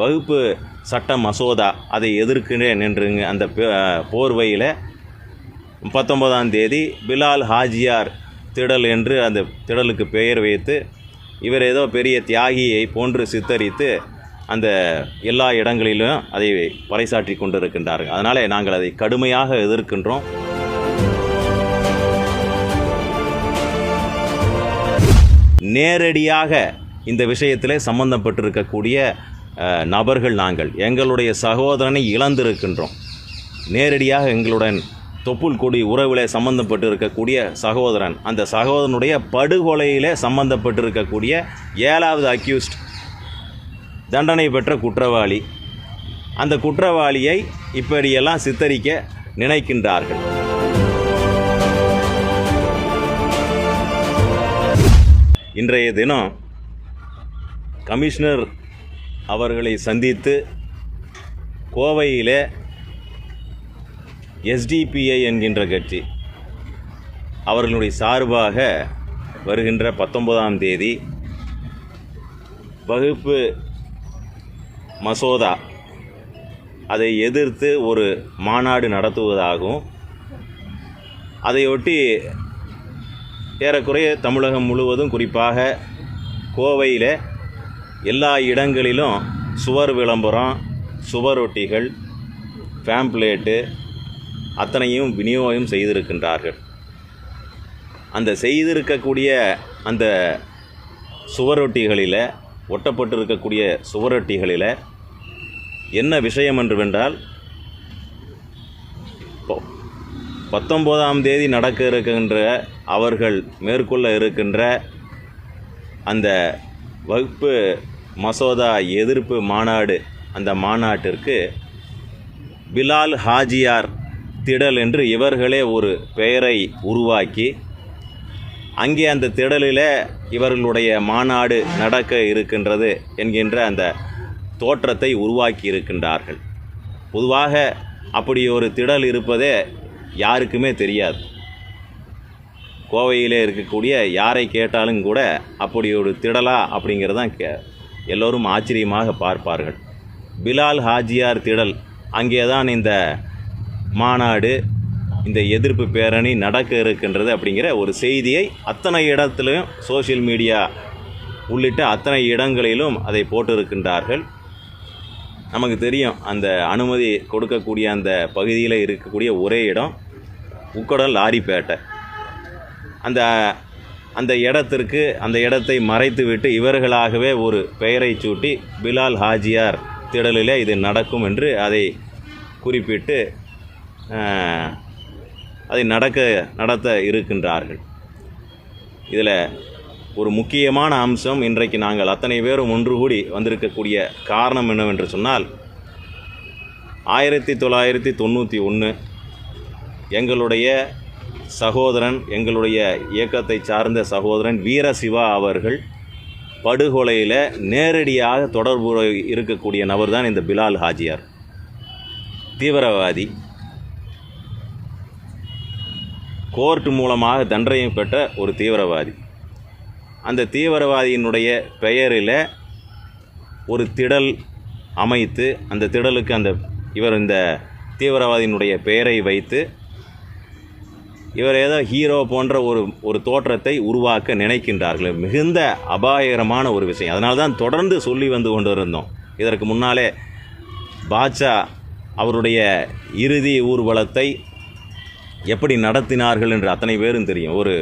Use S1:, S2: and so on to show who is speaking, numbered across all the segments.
S1: வகுப்பு சட்ட மசோதா அதை எதிர்க்கிறேன் என்றுங்க அந்த போர்வையில் பத்தொன்பதாம் தேதி பிலால் ஹாஜியார் திடல் என்று அந்த திடலுக்கு பெயர் வைத்து இவர் ஏதோ பெரிய தியாகியை போன்று சித்தரித்து அந்த எல்லா இடங்களிலும் அதை பறைசாற்றி கொண்டிருக்கின்றார்கள். அதனால் நாங்கள் அதை கடுமையாக எதிர்க்கின்றோம். நேரடியாக இந்த விஷயத்தில் சம்பந்தப்பட்டிருக்கக்கூடிய நபர்கள் நாங்கள். எங்களுடைய சகோதரனை இழந்திருக்கின்றோம். நேரடியாக எங்களுடன் தொப்புள் கொடி உறவில் சம்பந்தப்பட்டு இருக்கக்கூடிய சகோதரன் அந்த சகோதரனுடைய படுகொலையில் சம்பந்தப்பட்டிருக்கக்கூடிய ஏழாவது அக்யூஸ்ட் தண்டனை பெற்ற குற்றவாளி. அந்த குற்றவாளியை இப்படியெல்லாம் சித்தரிக்க நினைக்கின்றார்கள். இன்றைய தினம் கமிஷனர் அவர்களை சந்தித்து கோவையிலே எஸ்டிபிஐ என்கின்ற கட்சி அவர்களுடைய சார்பாக வருகின்ற பத்தொன்பதாம் தேதி வகுப்பு மசோதா அதை எதிர்த்து ஒரு மாநாடு நடத்துவதாகவும் அதையொட்டி ஏறக்குறைய தமிழகம் முழுவதும் குறிப்பாக கோவையில் எல்லா இடங்களிலும் சுவர் விளம்பரம் சுவரொட்டிகள் பேம்ப்ளேட்டு அத்தனையும் விநியோகம் செய்திருக்கின்றார்கள். அந்த செய்திருக்கக்கூடிய அந்த சுவரொட்டிகளில் ஒட்டப்பட்டிருக்கக்கூடிய சுவரொட்டிகளில் என்ன விஷயம் என்று வென்றால் இப்போ பத்தொம்போதாம் தேதி நடக்க இருக்கின்ற அவர்கள் மேற்கொள்ள இருக்கின்ற அந்த வகுப்பு மசோதா எதிர்ப்பு மாநாடு அந்த மாநாட்டிற்கு பிலால் ஹாஜியார் திடல் என்று இவர்களே ஒரு பெயரை உருவாக்கி அங்கே அந்த திடலில் இவர்களுடைய மாநாடு நடக்க இருக்கின்றது என்கின்ற அந்த தோற்றத்தை உருவாக்கி இருக்கின்றார்கள். பொதுவாக அப்படி ஒரு திடல் இருப்பதே யாருக்குமே தெரியாது. கோவையிலே இருக்கக்கூடிய யாரை கேட்டாலும் கூட அப்படி ஒரு திடலா அப்படிங்கிறதான் கே எல்லோரும் ஆச்சரியமாக பார்ப்பார்கள். பிலால் ஹாஜியார் திடல் அங்கே தான் இந்த மாநாடு இந்த எதிர்ப்பு பேரணி நடக்க இருக்கின்றது அப்படிங்கிற ஒரு செய்தியை அத்தனை இடத்துலையும் சோஷியல் மீடியா உள்ளிட்ட அத்தனை இடங்களிலும் அதை போட்டிருக்கின்றார்கள். நமக்கு தெரியும் அந்த அனுமதி கொடுக்கக்கூடிய அந்த பகுதியில் இருக்கக்கூடிய ஒரே இடம் உக்கடல் லாரிப்பேட்டை அந்த அந்த இடத்திற்கு அந்த இடத்தை மறைத்துவிட்டு இவர்களாகவே ஒரு பெயரை சூட்டி பிலால் ஹாஜியார் திடலிலே இது நடக்கும் என்று அதை குறிப்பிட்டு அதை நடக்க நடத்த இருக்கின்றார்கள். இதில் ஒரு முக்கியமான அம்சம் இன்றைக்கு நாங்கள் அத்தனை பேரும் ஒன்று கூடி வந்திருக்கக்கூடிய காரணம் என்னவென்று சொன்னால் ஆயிரத்தி தொள்ளாயிரத்தி தொண்ணூற்றி ஒன்று எங்களுடைய சகோதரன் எங்களுடைய இயக்கத்தை சார்ந்த சகோதரன் வீரசிவா அவர்கள் படுகொலையில் நேரடியாக தொடர்பு இருக்கக்கூடிய நபர் தான் இந்த பிலால் ஹாஜியார். தீவிரவாதி. கோர்ட் மூலமாக தண்டனையும் பெற்ற ஒரு தீவிரவாதி. அந்த தீவிரவாதியினுடைய பெயரில் ஒரு திடல் அமைத்து அந்த திடலுக்கு அந்த இவர் இந்த தீவிரவாதியினுடைய பெயரை வைத்து இவர் ஏதோ ஹீரோ போன்ற ஒரு ஒரு தோற்றத்தை உருவாக்க நினைக்கின்றார்கள். மிகுந்த அபாயகரமான ஒரு விஷயம். அதனால தான் தொடர்ந்து சொல்லி வந்து கொண்டு இருந்தோம் இதற்கு முன்னாலே பாட்சா அவருடைய இறுதி ஊர்வலத்தை எப்படி நடத்தினார்கள் என்று அத்தனை பேரும் தெரியும். ஒரு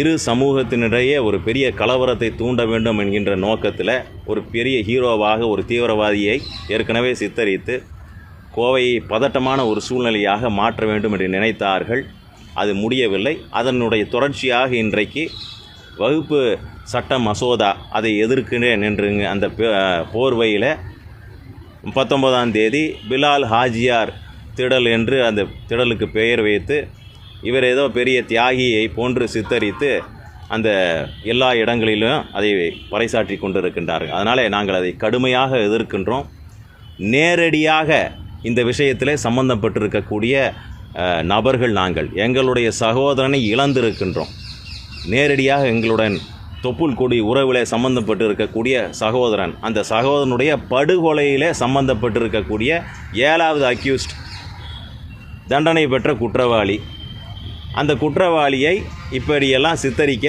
S1: இரு சமூகத்தினிடையே ஒரு பெரிய கலவரத்தை தூண்ட வேண்டும் என்கின்ற நோக்கத்தில் ஒரு பெரிய ஹீரோவாக ஒரு தீவிரவாதியை ஏற்கனவே சித்தரித்து கோவையை பதட்டமான ஒரு சூழ்நிலையாக மாற்ற வேண்டும் என்று நினைத்தார்கள். அது முடியவில்லை. அதனுடைய தொடர்ச்சியாக இன்றைக்கு வகுப்பு சட்ட மசோதா அதை எதிர்க்கிறேன் என்று அந்த போர்வையில் பத்தொன்பதாம் தேதி பிலால் ஹாஜியார் திடல் என்று அந்த திடலுக்கு பெயர் வைத்து இவர் ஏதோ பெரிய தியாகியை போன்று சித்தரித்து அந்த எல்லா இடங்களிலும் அதை பறைசாற்றி கொண்டிருக்கின்றார்கள். அதனால் நாங்கள் அதை கடுமையாக எதிர்க்கின்றோம். நேரடியாக இந்த விஷயத்தில் சம்பந்தப்பட்டிருக்கக்கூடிய நபர்கள் நாங்கள். எங்களுடைய சகோதரனை இழந்திருக்கின்றோம். நேரடியாக எங்களுடன் தொப்புள் கொடி உறவில் சம்பந்தப்பட்டு இருக்கக்கூடிய சகோதரன் அந்த சகோதரனுடைய படுகொலையில் சம்பந்தப்பட்டு இருக்கக்கூடிய ஏழாவது அக்யூஸ்ட் தண்டனை பெற்ற குற்றவாளி. அந்த குற்றவாளியை இப்படியெல்லாம் சித்தரிக்க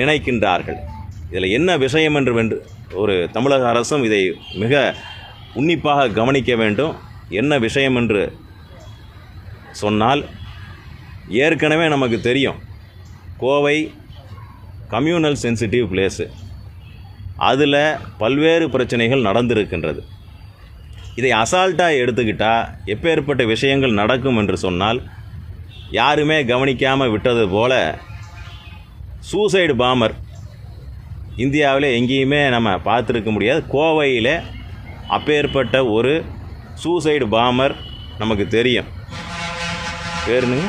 S1: நினைக்கின்றார்கள். இதில் என்ன விஷயம் என்று வென்று ஒரு தமிழக அரசும் இதை மிக உன்னிப்பாக கவனிக்க வேண்டும். என்ன விஷயம் என்று சொன்னால் ஏற்கனவே நமக்கு தெரியும். கோவை கம்யூனல் சென்சிட்டிவ் பிளேஸு அதில் பல்வேறு பிரச்சனைகள் நடந்திருக்கின்றது. இதை அசால்ட்டாக எடுத்துக்கிட்டால் எப்பேற்பட்ட விஷயங்கள் நடக்கும் என்று சொன்னால் யாருமே கவனிக்காமல் விட்டது போல சூசைடு பாமர் இந்தியாவில் எங்கேயுமே நம்ம பார்த்துருக்க முடியாது. கோவையில் அப்பேற்பட்ட ஒரு சூசைடு பாமர் நமக்கு தெரியும். பேருனுங்க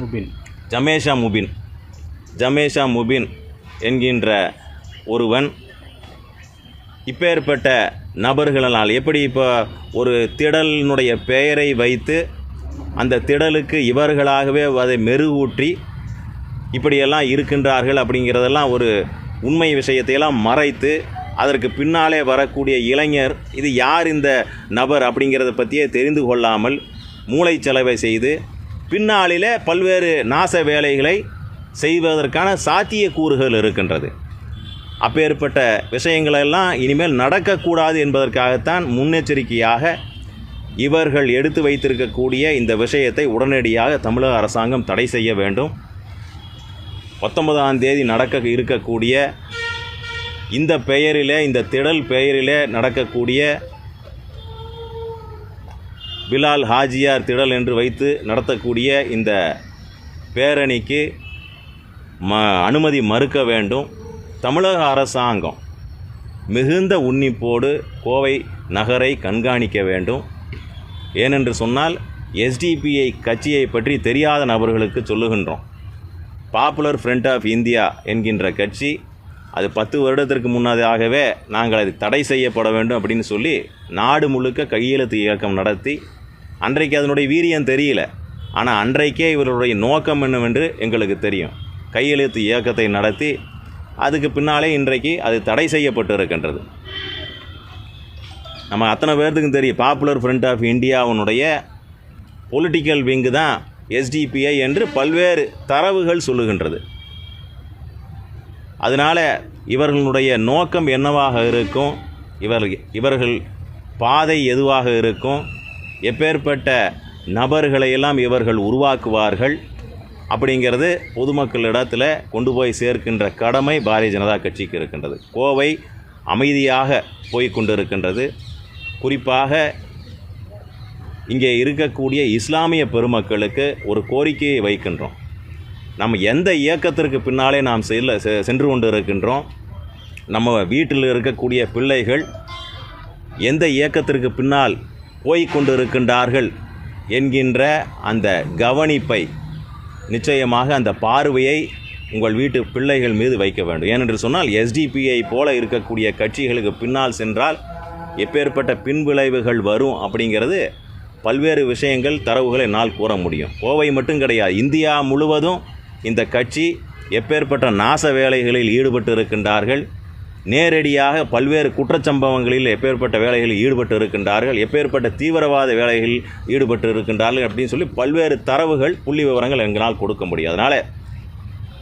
S2: முபின்.
S1: ஜமேஷா முபின். ஜமேஷா முபின் என்கின்ற ஒருவன் இப்பேற்பட்ட நபர்களால் எப்படி இப்போ ஒரு திடலினுடைய பெயரை வைத்து அந்த திடலுக்கு இவர்களாகவே அதை மெருகூற்றி இப்படியெல்லாம் இருக்கின்றார்கள் அப்படிங்கிறதெல்லாம் ஒரு உண்மை விஷயத்தையெல்லாம் மறைத்து அதற்கு பின்னாலே வரக்கூடிய இளைஞர் இது யார் இந்த நபர் அப்படிங்கிறத பற்றியே தெரிந்து கொள்ளாமல் மூளைச்சலவை செய்து பின்னாளிலே பல்வேறு நாச வேலைகளை செய்வதற்கான சாத்தியக்கூறுகள் இருக்கின்றது. அப்பேற்பட்ட விஷயங்களெல்லாம் இனிமேல் நடக்கக்கூடாது என்பதற்காகத்தான் முன்னெச்சரிக்கையாக இவர்கள் எடுத்து வைத்திருக்கக்கூடிய இந்த விஷயத்தை உடனடியாக தமிழக அரசாங்கம் தடை செய்ய வேண்டும். பத்தொன்பதாம் தேதி நடக்க இருக்கக்கூடிய இந்த பெயரிலே இந்த திடல் பெயரிலே நடக்கக்கூடிய பிலால் ஹாஜியார் திடல் என்று வைத்து நடத்தக்கூடிய இந்த பேரணிக்கு ம அனுமதி மறுக்க வேண்டும். தமிழக அரசாங்கம் மிகுந்த உன்னிப்போடு கோவை நகரை கண்காணிக்க வேண்டும். ஏனென்று சொன்னால் எஸ்டிபிஐ கட்சியை பற்றி தெரியாத நபர்களுக்கு சொல்லுகின்றோம். பாப்புலர் ஃப்ரண்ட் ஆஃப் இந்தியா என்கின்ற கட்சி அது பத்து வருடத்திற்கு முன்னதாகவே நாங்கள் அது தடை செய்யப்பட வேண்டும் அப்படின்னு சொல்லி நாடு முழுக்க கையெழுத்து இயக்கம் நடத்தி அன்றைக்கு அதனுடைய வீரியம் தெரியல. ஆனால் அன்றைக்கே இவர்களுடைய நோக்கம் என்னவென்று எங்களுக்கு தெரியும். கையெழுத்து இயக்கத்தை நடத்தி அதுக்கு பின்னாலே இன்றைக்கு அது தடை செய்யப்பட்டு இருக்கின்றது நம்ம அத்தனை பேர்த்துக்கும் தெரியும் பாப்புலர் ஃப்ரண்ட் ஆஃப் இந்தியாவுனுடைய பொலிட்டிக்கல் விங்கு தான் எஸ்டிபிஐ என்று பல்வேறு தரவுகள் சொல்லுகின்றது. அதனால் இவர்களுடைய நோக்கம் என்னவாக இருக்கும்? இவர் இவர்கள் பாதை எதுவாக இருக்கும்? எப்பேற்பட்ட நபர்களையெல்லாம் இவர்கள் உருவாக்குவார்கள்? அப்படிங்கிறது பொதுமக்களிடத்தில் கொண்டு போய் சேர்க்கின்ற கடமை பாரதிய ஜனதா கட்சிக்கு இருக்கின்றது. கோவை அமைதியாக போய் கொண்டிருக்கின்றது. குறிப்பாக இங்கே இருக்கக்கூடிய இஸ்லாமிய பெருமக்களுக்கு ஒரு கோரிக்கையை வைக்கின்றோம். நம்ம எந்த இயக்கத்திற்கு பின்னாலே நாம் செல்ல செ- சென்று கொண்டு இருக்கின்றோம் நம்ம வீட்டில் இருக்கக்கூடிய பிள்ளைகள் எந்த இயக்கத்திற்கு பின்னால் போய் கொண்டிருக்கின்றார்கள் என்கின்ற அந்த கவனிப்பை நிச்சயமாக அந்த பார்வையை உங்கள் வீட்டு பிள்ளைகள் மீது வைக்க வேண்டும். ஏனென்று சொன்னால் எஸ்டிபிஐ போல இருக்கக்கூடிய கட்சிகளுக்கு பின்னால் சென்றால் எப்பேற்பட்ட பின்விளைவுகள் வரும் அப்படிங்கிறது பல்வேறு விஷயங்கள் தரவுகளை என்னால் கூற முடியும். கோவை மட்டும் கிடையாது இந்தியா முழுவதும் இந்த கட்சி எப்பேற்பட்ட நாச வேலைகளில் ஈடுபட்டு இருக்கின்றார்கள் நேரடியாக பல்வேறு குற்றச்சம்பவங்களில் எப்பேற்பட்ட வேலைகளில் ஈடுபட்டு இருக்கின்றார்கள் எப்பேற்பட்ட தீவிரவாத வேலைகளில் ஈடுபட்டு இருக்கின்றார்கள் அப்படின்னு சொல்லி பல்வேறு தரவுகள் புள்ளி விவரங்கள் எங்களால் கொடுக்க முடியும். அதனால்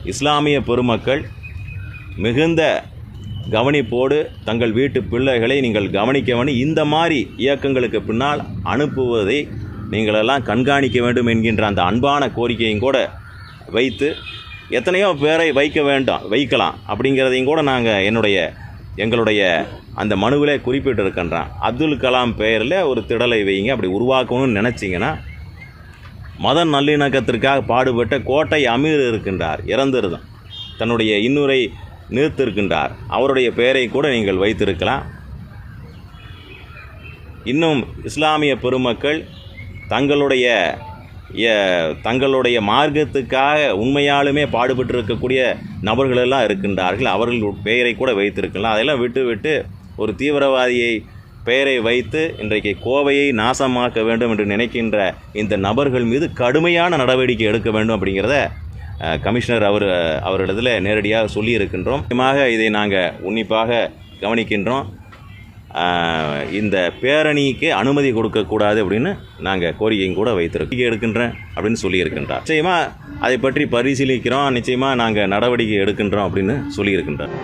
S1: இஸ்லாமிய பெருமக்கள் மிகுந்த கவனிப்போடு தங்கள் வீட்டு பிள்ளைகளை நீங்கள் கவனிக்க இந்த மாதிரி இயக்கங்களுக்கு பின்னால் அனுப்புவதை நீங்களெல்லாம் கண்காணிக்க வேண்டும் என்கின்ற அந்த அன்பான கோரிக்கையும் கூட வைத்து எத்தனையோ பேரை வைக்க வேண்டும் வைக்கலாம் அப்படிங்கிறதையும் கூட நாங்கள் என்னுடைய எங்களுடைய அந்த மனுவிலே குறிப்பிட்டிருக்கின்றான் அப்துல் கலாம் பெயரில் ஒரு திடலை வைங்க அப்படி உருவாக்கணும்னு நினச்சிங்கன்னா மத நல்லிணக்கத்திற்காக பாடுபட்ட கோட்டை அமீர் இருக்கின்றார் இறந்திருந்தார் தன்னுடைய இன்னுரை நிறுத்திருக்கின்றார் அவருடைய பெயரை கூட நீங்கள் வைத்திருக்கலாம். இன்னும் இஸ்லாமிய பெருமக்கள் தங்களுடைய தங்களுடைய மார்க்கத்துக்காக உண்மையாலுமே பாடுபட்டு இருக்கக்கூடிய நபர்களெல்லாம் இருக்கின்றார்கள். அவர்கள் பெயரை கூட வைத்திருக்கலாம். அதெல்லாம் விட்டு விட்டு ஒரு தீவிரவாதியை பெயரை வைத்து இன்றைக்கு கோவையை நாசமாக்க வேண்டும் என்று நினைக்கின்ற இந்த நபர்கள் மீது கடுமையான நடவடிக்கை எடுக்க வேண்டும் அப்படிங்கிறத கமிஷனர் அவர் அவரிடத்தில் நேரடியாக சொல்லியிருக்கின்றோம். முக்கியமாக இதை நாங்கள் உன்னிப்பாக கவனிக்கின்றோம். இந்த பேரணிக்கு அனுமதி கொடுக்கக்கூடாது அப்படின்னு நாங்கள் கோரிக்கையும் கூட வைத்திருக்கோம். எடுக்கின்றேன் அப்படின்னு சொல்லியிருக்கின்றார். நிச்சயமாக அதை பற்றி பரிசீலிக்கிறோம். நிச்சயமாக நாங்கள் நடவடிக்கை எடுக்கின்றோம் அப்படின்னு சொல்லியிருக்கின்றார்.